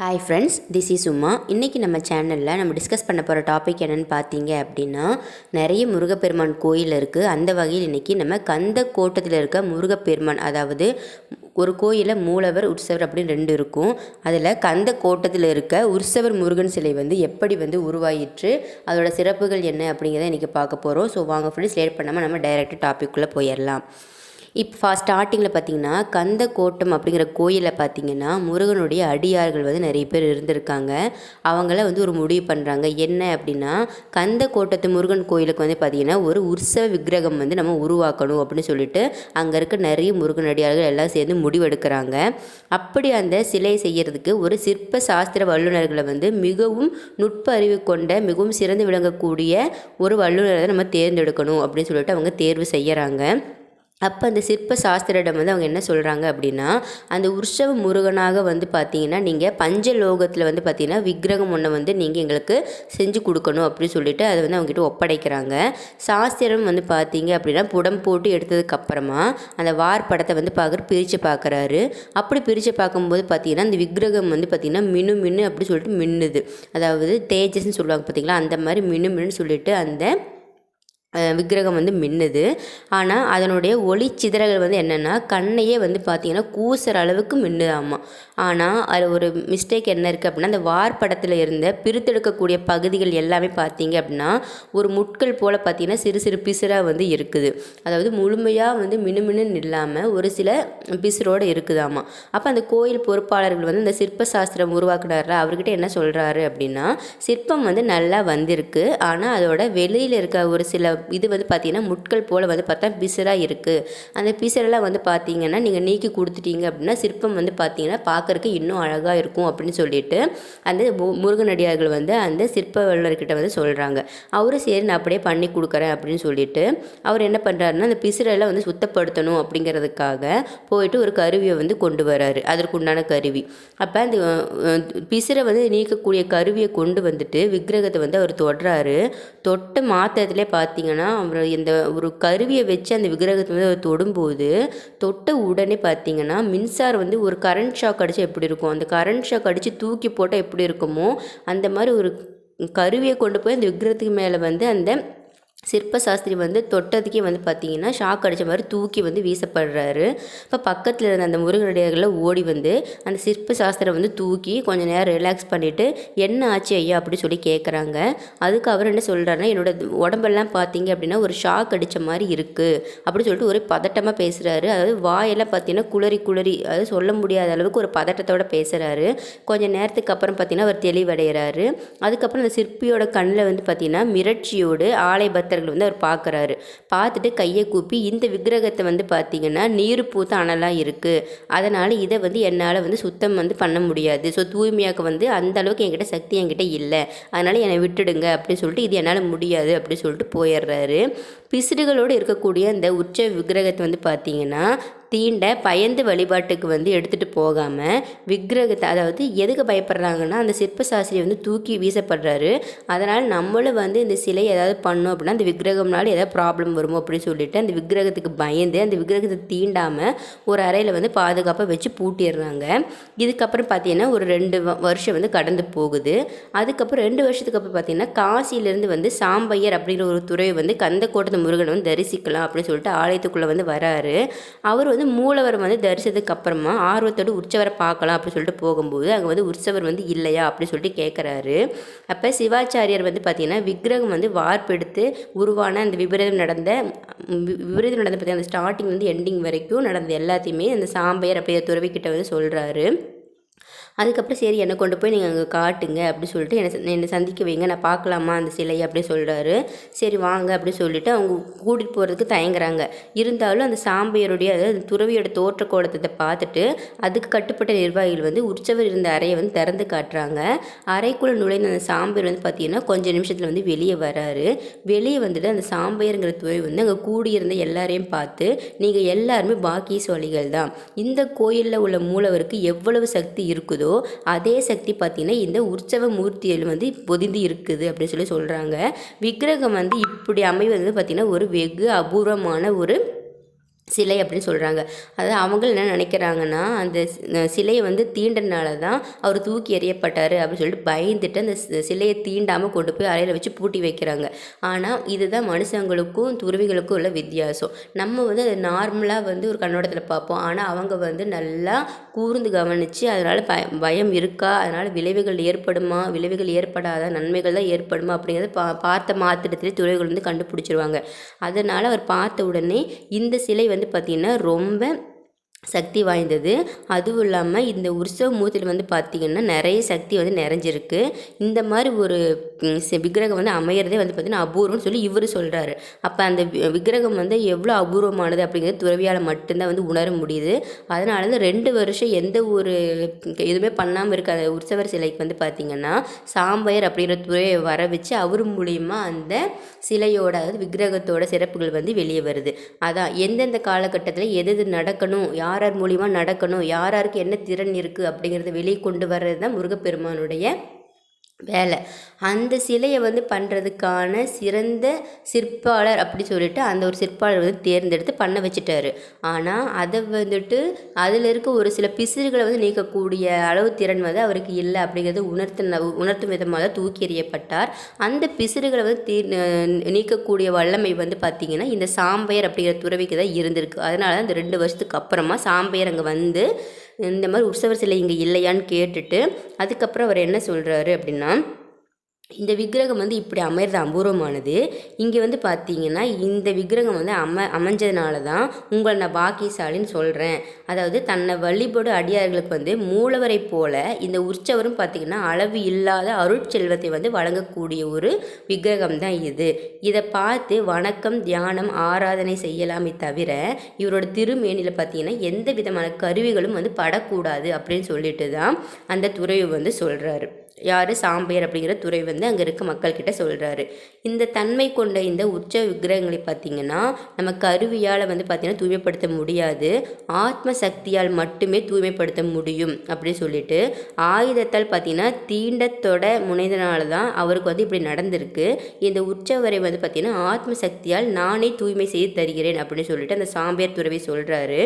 Hi friends this is Uma இன்றைக்கி நம்ம சேனலில் நம்ம டிஸ்கஸ் பண்ண போகிற டாபிக் என்னென்னு பார்த்தீங்க அப்படின்னா நிறைய முருகப்பெருமான் கோயில் இருக்குது அந்த வகையில் இன்றைக்கி நம்ம கந்த கோட்டத்தில் இருக்க முருகப்பெருமான் அதாவது ஒரு கோயிலில் மூலவர் உற்சவர் அப்படின்னு ரெண்டு இருக்கும். அதில் கந்த கோட்டத்தில் இருக்க உற்சவர் முருகன் சிலை வந்து எப்படி வந்து உருவாயிற்று அதோட சிறப்புகள் என்ன அப்படிங்கிறத இன்றைக்கி பார்க்க போகிறோம் ஸோ வாங்க ஃப்ரெண்ட்ஸ் லேட் பண்ணாமல் நம்ம டைரெக்டாக டாப்பிக்குள்ளே போயிடலாம் இப்போ ஃபா ஸ்டார்டிங்கில் பார்த்தீங்கன்னா கந்த கோட்டம் அப்படிங்கிற கோயிலில் பார்த்தீங்கன்னா முருகனுடைய அடியார்கள் வந்து நிறைய பேர் இருந்திருக்காங்க. அவங்கள வந்து ஒரு முடிவு பண்ணுறாங்க என்ன அப்படின்னா கந்த கோட்டத்து முருகன் கோயிலுக்கு வந்து பார்த்திங்கன்னா ஒரு உற்சவ விக்கிரகம் வந்து நம்ம உருவாக்கணும் அப்படின்னு சொல்லிட்டு அங்கே இருக்க நிறைய முருகன் அடியார்கள் எல்லாம் சேர்ந்து முடிவெடுக்கிறாங்க. அப்படி அந்த சிலை செய்கிறதுக்கு ஒரு சிற்ப சாஸ்திர வல்லுநர்களை வந்து மிகவும் நுட்ப அறிவு கொண்ட மிகவும் சிறந்து விளங்கக்கூடிய ஒரு வல்லுநரை நம்ம தேர்ந்தெடுக்கணும் அப்படின்னு சொல்லிட்டு அவங்க தேர்வு செய்கிறாங்க அப்போ அந்த சிற்ப சாஸ்திரிடம் வந்து அவங்க என்ன சொல்கிறாங்க அப்படின்னா அந்த உற்சவ முருகனாக வந்து பார்த்தீங்கன்னா நீங்கள் பஞ்சலோகத்தில் வந்து பார்த்தீங்கன்னா விக்கிரகம் ஒன்றை வந்து நீங்கள் எங்களுக்கு செஞ்சு கொடுக்கணும் அப்படின்னு சொல்லிட்டு அதை வந்து அவங்ககிட்ட ஒப்படைக்கிறாங்க. சாஸ்திரம் வந்து பார்த்தீங்க அப்படின்னா புடம் போட்டு எடுத்ததுக்கப்புறமா அந்த வார் படத்தை வந்து பார்க்குற பிரித்து பார்க்குறாரு அப்படி பிரித்து பார்க்கும்போது பார்த்தீங்கன்னா அந்த விக்கிரகம் வந்து பார்த்திங்கன்னா மினு மின்னு அப்படி சொல்லிட்டு மின்னுது. அதாவது தேஜஸ்ன்னு சொல்லுவாங்க பார்த்தீங்களா அந்த மாதிரி மினு மின்னு சொல்லிட்டு அந்த விக்கிரகம் வந்து மின்னுது. ஆனால் அதனுடைய ஒளி சிதறல் வந்து என்னென்னா கண்ணையே வந்து பார்த்திங்கன்னா கூசுற அளவுக்கு மின்னுதாமா. ஆனால் அது ஒரு மிஸ்டேக் என்ன இருக்குது அப்படின்னா அந்த வார் படத்தில் இருந்த பிரித்தெடுக்கக்கூடிய பகுதிகள் எல்லாமே பார்த்தீங்க அப்படின்னா ஒரு முட்கள் போல் பார்த்திங்கன்னா சிறு சிறு பிசுறாக வந்து இருக்குது. அதாவது முழுமையாக வந்து மினுமினுன்னு இல்லாமல் ஒரு சில பிசுரோடு இருக்குதாமா. அப்போ அந்த கோயில் பொறுப்பாளர்கள் வந்து இந்த சிற்ப சாஸ்திரம் உருவாக்குனார்ல அவர்கிட்ட என்ன சொல்கிறாரு அப்படின்னா சிற்பம் வந்து நல்லா வந்திருக்கு. ஆனால் அதோட வெளியில் இருக்க ஒரு சில இது வந்து பார்த்திங்கன்னா முட்கள் போல் வந்து பார்த்தா பிசராக இருக்குது அந்த பிசரெல்லாம் வந்து பார்த்திங்கன்னா நீங்கள் நீக்கி கொடுத்துட்டீங்க அப்படின்னா சிற்பம் வந்து பார்த்திங்கன்னா பார்க்குறக்கு இன்னும் அழகாக இருக்கும் அப்படின்னு சொல்லிட்டு அந்த முருகனடியார்கள் வந்து அந்த சிற்ப வல்லுநர்கிட்ட வந்து சொல்கிறாங்க அவரும் சரி நான் அப்படியே பண்ணி கொடுக்குறேன் அப்படின்னு சொல்லிட்டு அவர் என்ன பண்ணுறாருன்னா அந்த பிசுரெல்லாம் வந்து சுத்தப்படுத்தணும் அப்படிங்கிறதுக்காக போயிட்டு ஒரு கருவியை வந்து கொண்டு வராரு. அதற்கு உண்டான கருவி. அப்போ அந்த பிசுரை வந்து நீக்கக்கூடிய கருவியை கொண்டு வந்துட்டு விக்கிரகத்தை வந்து அவர் தொடுறாரு. தொட்ட மாத்திரத்துலேயே பார்த்தீங்க பார்த்தீங்கன்னா அவர் இந்த ஒரு கருவியை வச்சு அந்த விக்கிரகத்தை வந்து அவர் தொடும்போது தொட்ட உடனே பார்த்தீங்கன்னா மின்சாரம் வந்து ஒரு கரண்ட் ஷாக் அடித்து எப்படி இருக்கும்? அந்த கரண்ட் ஷாக் அடித்து தூக்கி போட்டால் எப்படி இருக்குமோ அந்த மாதிரி ஒரு கருவியை கொண்டு போய் அந்த விக்கிரகத்துக்கு மேலே வந்து அந்த சிற்ப சாஸ்திரி வந்து தொட்டதுக்கே வந்து பார்த்தீங்கன்னா ஷாக் அடித்த மாதிரி தூக்கி வந்து வீசப்படுறாரு. இப்போ பக்கத்தில் இருந்த அந்த முருகனடியார்களை ஓடி வந்து அந்த சிற்ப சாஸ்திரம் வந்து தூக்கி கொஞ்சம் நேரம் ரிலாக்ஸ் பண்ணிவிட்டு என்ன ஆச்சு ஐயா? அப்படின்னு சொல்லி கேட்குறாங்க அதுக்கு அவர் என்ன சொல்கிறாருன்னா என்னோட உடம்பெல்லாம் பார்த்தீங்க அப்படின்னா ஒரு ஷாக் அடித்த மாதிரி இருக்குது அப்படின்னு சொல்லிட்டு ஒரு பதட்டமாக பேசுகிறாரு அதாவது வாயெல்லாம் பார்த்தீங்கன்னா குளறி குளறி அதாவது சொல்ல முடியாத அளவுக்கு ஒரு பதட்டத்தோடு பேசுகிறாரு கொஞ்சம் நேரத்துக்கு அப்புறம் பார்த்தீங்கன்னா அவர் தெளிவடைகிறாரு. அதுக்கப்புறம் அந்த சிற்பியோட கண்ணில் வந்து பார்த்திங்கன்னா மிரட்சியோடு ஆலை பத் பக்தர்கள் வந்து அவர் பார்க்குறாரு. பார்த்துட்டு கையை கூப்பி இந்த விக்கிரகத்தை வந்து பார்த்திங்கன்னா நீர் பூத்த அனலாக இருக்குது அதனால் இதை வந்து என்னால் வந்து சுத்தம் வந்து பண்ண முடியாது. ஸோ தூய்மையாக்க வந்து அந்த அளவுக்கு என்கிட்ட சக்தி என்கிட்ட இல்லை. அதனால் என்னை விட்டுடுங்க அப்படின்னு சொல்லிட்டு இது என்னால் முடியாது அப்படின்னு சொல்லிட்டு போயிடுறாரு. பிசுடுகளோடு இருக்கக்கூடிய அந்த உச்ச விக்கிரகத்தை வந்து பார்த்திங்கன்னா தீண்ட பயந்து வழிபாட்டுக்கு வந்து எடுத்துகிட்டு போகாமல் விக்கிரகத்தை அதாவது எதுக்கு பயப்படுறாங்கன்னா அந்த சிற்ப சாஸ்திரி வந்து தூக்கி வீசப்படுறாரு. அதனால் நம்மளும் வந்து இந்த சிலை ஏதாவது பண்ணோம் அப்படின்னா அந்த விக்கிரகம்னால ஏதாவது ப்ராப்ளம் வருமோ அப்படின்னு சொல்லிட்டு அந்த விக்கிரகத்துக்கு பயந்து அந்த விக்கிரகத்தை தீண்டாமல் ஒரு அறையில் வந்து பாதுகாப்பாக வச்சு பூட்டிடுறாங்க. இதுக்கப்புறம் பார்த்தீங்கன்னா ஒரு ரெண்டு வருஷம் வந்து கடந்து போகுது. அதுக்கப்புறம் ரெண்டு வருஷத்துக்கு அப்புறம் பார்த்தீங்கன்னா காசியிலேருந்து வந்து சாம்பையர் அப்படிங்கிற ஒரு துறையை வந்து கந்த கோட்டத்து முருகனை வந்து தரிசிக்கலாம் அப்படின்னு சொல்லிட்டு ஆலயத்துக்குள்ளே வந்து வராரு. அவர் வந்து வந்து மூலவர் வந்து தரிசனத்துக்கு அப்புறமா ஆர்வத்தோடு உற்சவரை பார்க்கலாம் அப்படின்னு சொல்லிட்டு போகும்போது அங்கே வந்து உற்சவர் வந்து இல்லையா அப்படின்னு சொல்லிட்டு கேட்குறாரு அப்போ சிவாச்சாரியர் வந்து பார்த்திங்கன்னா விக்கிரகம் வந்து வார்ப்பெடுத்து உருவான அந்த விபரீதம் நடந்த விபரீதம் நடந்த பார்த்திங்கன்னா அந்த ஸ்டார்டிங் வந்து எண்டிங் வரைக்கும் நடந்த எல்லாத்தையுமே அந்த சாம்பையர் அப்படியே துறவிக்கிட்ட வந்து சொல்கிறாரு அதுக்கப்புறம் சரி என்னை கொண்டு போய் நீங்கள் அங்கே காட்டுங்க அப்படின்னு சொல்லிட்டு என்னை என்னை சந்திக்க வைங்க. நான் பார்க்கலாமா அந்த சிலையை அப்படின்னு சொல்கிறாரு சரி வாங்க அப்படின்னு சொல்லிட்டு அவங்க கூட்டிகிட்டு போகிறதுக்கு தயங்குறாங்க. இருந்தாலும் அந்த சாம்பையருடைய அதாவது துறவியோட தோற்ற கோலத்தை பார்த்துட்டு அதுக்கு கட்டுப்பட்ட நிர்வாகிகள் வந்து உற்சவர் இருந்த அறையை வந்து திறந்து காட்டுறாங்க. அறைக்குள்ளே நுழைந்த அந்த சாம்பையர் வந்து பார்த்தீங்கன்னா கொஞ்சம் நிமிஷத்தில் வந்து வெளியே வராரு. வெளியே வந்துட்டு அந்த சாம்பையருங்கிற துறை வந்து அங்கே கூடியிருந்த எல்லாரையும் பார்த்து நீங்கள் எல்லாருமே பாக்கியசாலிகள் தான் இந்த கோயிலில் உள்ள மூலவருக்கு எவ்வளவு சக்தி இருக்குது? அதே சக்தி பார்த்திங்கன்னா இந்த உற்சவ மூர்த்தியில் வந்து பொதிந்து இருக்குது அப்படின்னு சொல்லி சொல்கிறாங்க விக்கிரகம் வந்து இப்படி அமைவது பார்த்திங்கன்னா ஒரு வெகு அபூர்வமான ஒரு சிலை அப்படின்னு சொல்கிறாங்க அதாவது அவங்க என்ன நினைக்கிறாங்கன்னா அந்த சிலையை வந்து தீண்டனால தான் அவர் தூக்கி எறியப்பட்டார் அப்படின்னு சொல்லிட்டு பயந்துட்டு அந்த சிலையை தீண்டாமல் கொண்டு போய் அறையில் வச்சு பூட்டி வைக்கிறாங்க. ஆனால் இதுதான் மனுஷங்களுக்கும் துறவிகளுக்கும் உள்ள வித்தியாசம். நம்ம வந்து அதை நார்மலாக வந்து ஒரு கண்ணோட்டத்தில் பார்ப்போம். ஆனால் அவங்க வந்து நல்லா கூர்ந்து கவனித்து அதனால் பய பயம் இருக்கா? அதனால் விளைவுகள் ஏற்படுமா? விளைவுகள் ஏற்படாத? நன்மைகள் தான் ஏற்படுமா? அப்படிங்கிறத பா பார்த்த மாத்திரத்திலே துறவிகள் வந்து கண்டுபிடிச்சிருவாங்க. அதனால் அவர் பார்த்த உடனே இந்த சிலை வந்து பார்த்திங்கன்னா ரொம்ப சக்தி வாய்ந்தது. அதுவும் இல்லாமல் இந்த உற்சவ மூர்த்தியில் வந்து பார்த்திங்கன்னா நிறைய சக்தி வந்து நிறைஞ்சிருக்கு. இந்த மாதிரி ஒரு விக்கிரகம் வந்து அமையிறதே வந்து பார்த்திங்கன்னா அபூர்வம்னு சொல்லி இவர் சொல்கிறாரு அப்போ அந்த விக்கிரகம் வந்து எவ்வளோ அபூர்வமானது அப்படிங்கிறது துறவியால் மட்டும்தான் வந்து உணர முடியுது. அதனால தான் ரெண்டு வருஷம் எந்த ஒரு எதுவுமே பண்ணாமல் இருக்க அந்த உற்சவர் சிலைக்கு வந்து பார்த்திங்கன்னா சாம்பயர் அப்படிங்கிற துறையை வர வச்சு அவர் மூலியமாக அந்த சிலையோட அதாவது விக்கிரகத்தோட சிறப்புகள் வந்து வெளியே வருது. அதான் எந்தெந்த காலகட்டத்தில் எது எது நடக்கணும் யார் யார் மூலிமா நடக்கணும் யார் யாருக்கு என்ன திறன் இருக்குது அப்படிங்கிறத வெளியே கொண்டு வர்றது தான் முருகப்பெருமானுடைய வேலை. அந்த சிலையை வந்து பண்ணுறதுக்கான சிறந்த சிற்பாளர் அப்படி சொல்லிட்டு அந்த ஒரு சிற்பாளர் வந்து தேர்ந்தெடுத்து பண்ண வச்சுட்டாரு. ஆனால் அதை வந்துட்டு அதில் இருக்க ஒரு சில பிசிறுகளை வந்து நீக்கக்கூடிய அளவு திறன் வந்து அவருக்கு இல்லை அப்படிங்கிறது உணர்த்தின உணர்த்தும் விதமாக தான் தூக்கி எறியப்பட்டார். அந்த பிசிறுகளை வந்து தீ நீக்கக்கூடிய வல்லமை வந்து பார்த்திங்கன்னா இந்த சாம்பையர் அப்படிங்கிற துறவிக்கு தான் இருந்திருக்கு. அதனால தான் இந்த ரெண்டு வருஷத்துக்கு அப்புறமா சாம்பையர் அங்கே வந்து இந்த மாதிரி உற்சவர் சிலை இங்கே இல்லையான்னு கேட்டுட்டு அதுக்கப்புறம் அவர் என்ன சொல்கிறாரு அப்படின்னா இந்த விக்கிரகம் வந்து இப்படி அமைகிறது அபூர்வமானது. இங்கே வந்து பார்த்தீங்கன்னா இந்த விக்கிரகம் வந்து அம அமைஞ்சதுனால தான் உங்களை நான் பாக்கியசாலின்னு சொல்கிறேன் அதாவது தன்னை வழிபடும் அடியார்களுக்கு வந்து மூலவரை போல இந்த உற்சவரும் பார்த்திங்கன்னா அளவு இல்லாத அருட்செல்வத்தை வந்து வழங்கக்கூடிய ஒரு விக்கிரகம் தான் இது. இதை பார்த்து வணக்கம் தியானம் ஆராதனை செய்யலாமே தவிர இவரோட திருமேனியில் பார்த்தீங்கன்னா எந்த விதமான கருவிகளும் வந்து படக்கூடாது அப்படின்னு சொல்லிட்டு தான் அந்த துறையை வந்து சொல்கிறாரு யார் சாம்பையர் அப்படிங்கிற துறை வந்து அங்கே இருக்க மக்கள்கிட்ட சொல்கிறாரு இந்த தன்மை கொண்ட இந்த உற்சவ விக்கிரகங்களை பார்த்திங்கன்னா நம்ம கருவியால் வந்து பார்த்திங்கன்னா தூய்மைப்படுத்த முடியாது. ஆத்ம சக்தியால் மட்டுமே தூய்மைப்படுத்த முடியும் அப்படின்னு சொல்லிட்டு ஆயுதத்தால் பார்த்திங்கன்னா தீண்டத்தொட முனைந்தனால தான் அவருக்கு வந்து இப்படி நடந்திருக்கு. இந்த உற்சவரை வந்து பார்த்திங்கன்னா ஆத்ம சக்தியால் நானே தூய்மை செய்து தருகிறேன் அப்படின்னு சொல்லிட்டு அந்த சாம்பையர் துறவி சொல்கிறாரு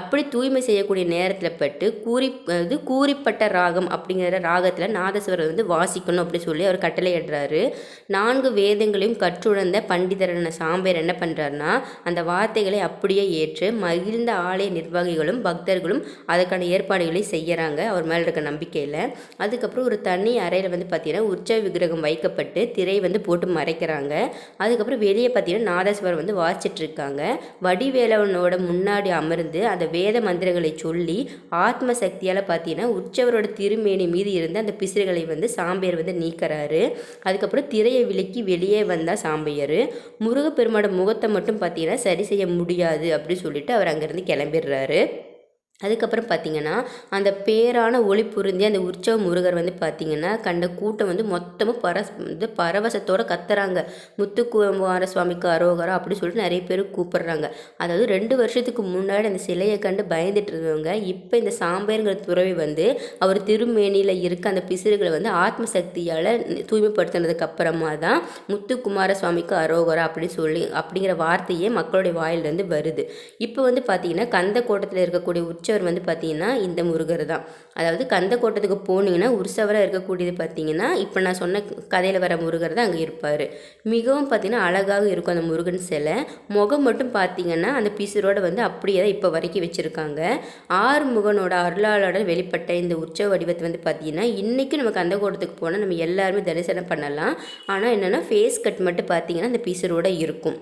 அப்படி தூய்மை செய்யக்கூடிய நேரத்தில் பட்டு கூறி அது கூறிப்பட்ட ராகம் அப்படிங்கிற ராகத்தில் நாதஸ்வரம் வந்து வாசிக்கணும் அப்படி சொல்லி அவர் கட்டளையிடுறாரு நான்கு வேதங்களையும் கற்றுணர்ந்த பண்டிதரான சாம்பேர் என்ன பண்ணுறாருன்னா அந்த வார்த்தைகளை அப்படியே ஏற்று மகிழ்ந்த ஆலய நிர்வாகிகளும் பக்தர்களும் அதுக்கான ஏற்பாடுகளை செய்யறாங்க அவர் மேலே இருக்க நம்பிக்கையில். அதுக்கப்புறம் ஒரு தனி அறையில் வந்து பார்த்தீங்கன்னா உற்சவ விக்கிரகம் வைக்கப்பட்டு திரை வந்து போட்டு மறைக்கிறாங்க. அதுக்கப்புறம் வெளியே பார்த்தீங்கன்னா நாதஸ்வரம் வந்து வாசிச்சிட்ருக்காங்க வடிவேலவனோட முன்னாடி அமர்ந்து அந்த வேத மந்திரங்களை சொல்லி ஆத்ம சக்தியால் பார்த்தீங்கன்னா உற்சவரோட திருமேனி மீது இருந்த அந்த பிசிறுகளை வந்து சாம்பையர் வந்து நீக்கிறாரு. அதுக்கப்புறம் திரையை விலக்கி வெளியே வந்தால் சாம்பையர். முருகப்பெருமானோட முகத்தை மட்டும் பார்த்தீங்கன்னா சரி செய்ய முடியாது அப்படின்னு சொல்லிட்டு அவர் அங்கேருந்து கிளம்பிடுறாரு. அதுக்கப்புறம் பார்த்தீங்கன்னா அந்த பேரான ஒளி புரிந்தி அந்த உற்சவ முருகர் வந்து பார்த்திங்கன்னா கண்ட கூட்டம் வந்து மொத்தமும் பரஸ் இது பரவசத்தோடு கத்துறாங்க. முத்துக்குமார சுவாமிக்கு அரோகரா அப்படின்னு சொல்லிட்டு நிறைய பேர் கூப்பிடுறாங்க. அதாவது ரெண்டு வருஷத்துக்கு முன்னாடி அந்த சிலையை கண்டு பயந்துட்டு இருந்தவங்க இப்போ இந்த சாம்பேருங்கிற துறவி வந்து அவர் திருமேனியில் இருக்க அந்த பிசிறுகளை வந்து ஆத்ம சக்தியால் தூய்மைப்படுத்தினதுக்கு அப்புறமா தான் முத்துக்குமார சுவாமிக்கு அரோகரா அப்படின்னு சொல்லி அப்படிங்கிற வார்த்தையே மக்களுடைய வாயிலிருந்து வருது. இப்போ வந்து பார்த்திங்கன்னா கந்த கோட்டத்தில் இருக்கக்கூடிய உற்சவர் வந்து பார்த்தீங்கன்னா இந்த முருகர் தான். அதாவது கந்த கோட்டத்துக்கு போனீங்கன்னா உற்சவராக இருக்கக்கூடியது பார்த்தீங்கன்னா இப்போ நான் சொன்ன கதையில் வர முருகர் தான் அங்கே இருப்பார். மிகவும் பார்த்தீங்கன்னா அழகாக இருக்கும் அந்த முருகன் சிலை. முகம் மட்டும் பார்த்தீங்கன்னா அந்த பிசுரோடு வந்து அப்படியே தான் இப்போ வரைக்கும் வச்சுருக்காங்க. ஆறு முகனோட அருளாளோட வெளிப்பட்ட இந்த உற்சவ வடிவத்தை வந்து பார்த்தீங்கன்னா இன்றைக்கும் நம்ம கந்த கோட்டத்துக்கு போனால் நம்ம எல்லாருமே தரிசனம் பண்ணலாம். ஆனால் என்னென்னா ஃபேஸ் கட் மட்டும் பார்த்தீங்கன்னா அந்த பிசுரோடு இருக்கும்.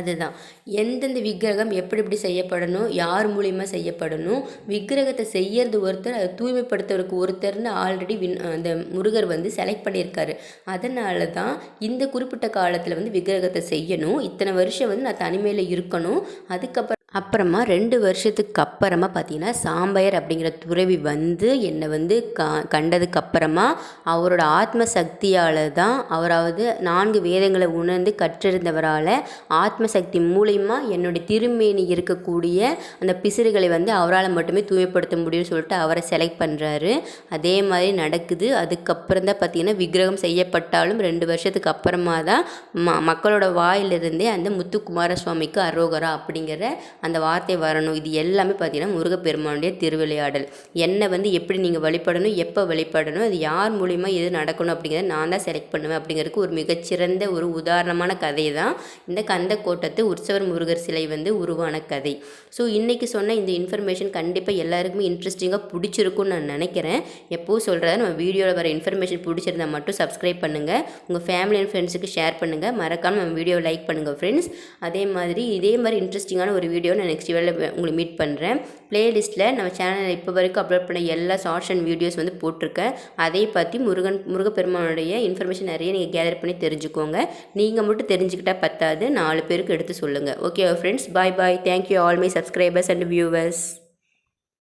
அதுதான். எந்தெந்த விக்கிரகம் எப்படி எப்படி செய்யப்படணும் யார் மூலிமா செய்யப்படணும் விக்கிரகத்தை செய்யறது ஒருத்தர் அதை தூய்மைப்படுத்துறதுக்கு ஒருத்தர்னு ஆல்ரெடி வின் அந்த முருகர் வந்து செலக்ட் பண்ணியிருக்காரு. அதனால தான் இந்த குறிப்பிட்ட காலத்தில் வந்து விக்கிரகத்தை செய்யணும். இத்தனை வருஷம் வந்து நான் தனிமையில் இருக்கணும். அதுக்கப்புறம் அப்புறமா ரெண்டு வருஷத்துக்கு அப்புறமா பார்த்தீங்கன்னா சாம்பையர் அப்படிங்கிற துறவி வந்து என்னை வந்து க கண்டதுக்கு அப்புறமா அவரோட ஆத்ம சக்தியால் தான் அவராவது நான்கு வேதங்களை உணர்ந்து கற்றிருந்தவரால் ஆத்ம சக்தி மூலிமா என்னுடைய திருமேனி இருக்கக்கூடிய அந்த பிசிறுகளை வந்து அவரால் மட்டுமே தூய்மைப்படுத்த முடியும்னு சொல்லிட்டு அவரை செலக்ட் பண்ணுறாரு அதே மாதிரி நடக்குது. அதுக்கப்புறம் தான் பார்த்தீங்கன்னா விக்கிரகம் செய்யப்பட்டாலும் ரெண்டு வருஷத்துக்கு அப்புறமா தான் ம மக்களோட வாயிலிருந்தே அந்த முத்துக்குமார சுவாமிக்கு அரோகரா அப்படிங்கிற அந்த வார்த்தை வரணும். இது எல்லாமே பார்த்தீங்கன்னா முருகப்பெருமானுடைய திருவிளையாடல். என்னை வந்து எப்படி நீங்கள் வழிபடணும் எப்போ வழிபடணும் அது யார் மூலிமா எது நடக்கணும் அப்படிங்கிறத நான் தான் செலக்ட் பண்ணுவேன் அப்படிங்கிறதுக்கு ஒரு மிகச்சிறந்த ஒரு உதாரணமான கதை தான் இந்த கந்தக்கோட்டத்து உற்சவர் முருகர் சிலை வந்து உருவான கதை. ஸோ இன்றைக்கி சொன்ன இந்த இன்ஃபர்மேஷன் கண்டிப்பாக எல்லாருக்குமே இன்ட்ரெஸ்டிங்காக பிடிச்சிருக்கும்னு நான் நினைக்கிறேன். எப்போவும் சொல்கிறத நம்ம வீடியோவில் வர இன்ஃபர்மேஷன் பிடிச்சிருந்தா மட்டும் சப்ஸ்கிரைப் பண்ணுங்கள் உங்கள் ஃபேமிலி அண்ட் ஃப்ரெண்ட்ஸுக்கு ஷேர் பண்ணுங்கள் மறக்காமல் நம்ம வீடியோவை லைக் பண்ணுங்கள் ஃப்ரெண்ட்ஸ் அதே மாதிரி இதே மாதிரி இன்ட்ரெஸ்டிங்கான ஒரு வீடியோ நான் நெக்ஸ்ட் வீடியோவில் உங்களை மீட் பண்ணுறேன் ப்ளேலிஸ்ட்டில் நம்ம சேனலில் இப்போ வரைக்கும் அப்லோட் பண்ண எல்லா ஷார்ட்ஸ் அண்ட் வீடியோஸ் வந்து போட்டிருக்கேன். அதை பற்றி முருகன் முருகப்பெருமானுடைய இன்ஃபர்மேஷன் நிறைய நீங்கள் கேதர் பண்ணி தெரிஞ்சுக்கோங்க. நீங்கள் மட்டும் தெரிஞ்சுக்கிட்டால் பத்தாது. நாலு பேருக்கு எடுத்து சொல்லுங்கள் okay friends bye bye thank you all my subscribers and viewers